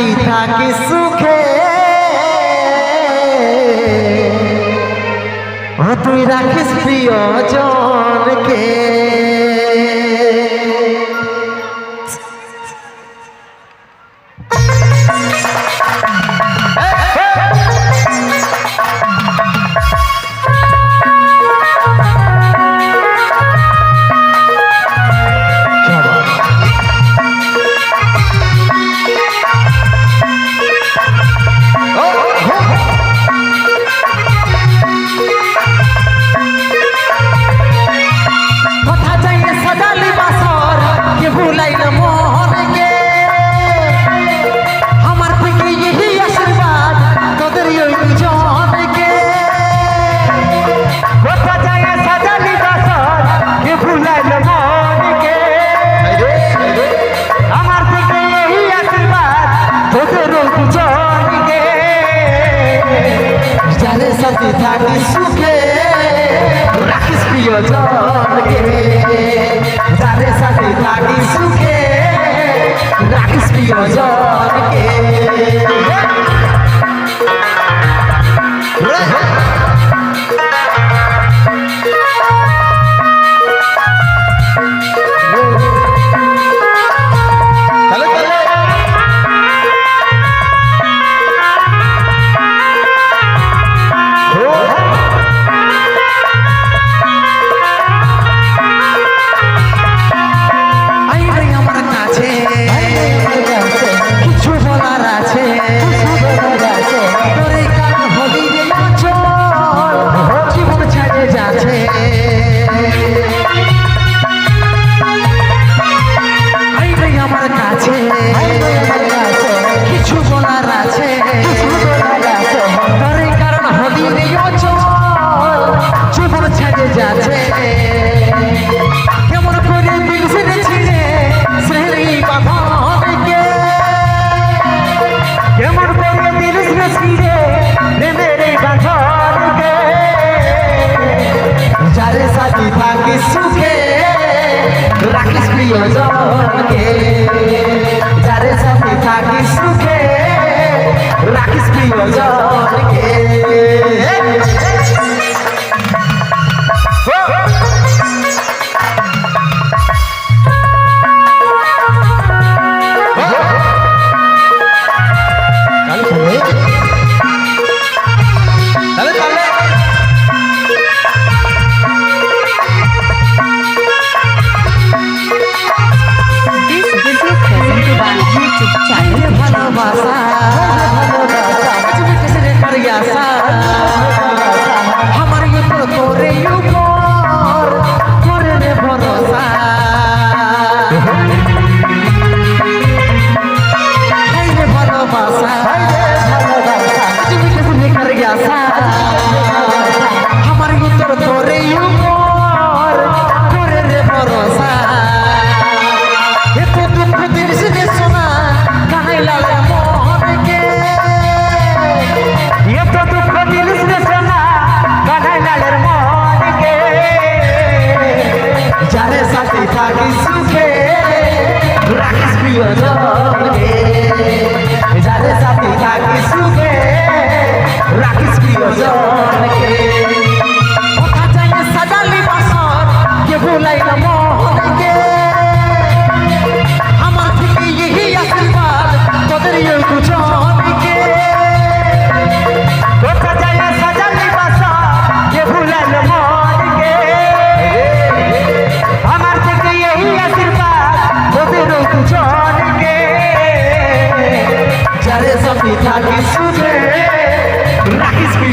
স্ত্রী থাকে সুখে। ও তুই রাখিস প্রিয়জনকে। প্রিয়জনকে যাদের সাথে থাকি সুখে রাখিস প্রিয়জনকে প্রিয়জনকে যারে সাথে থাকিস সুখে রাখিস প্রিয়জন। রাখিস সুখে রাখিস বিপদ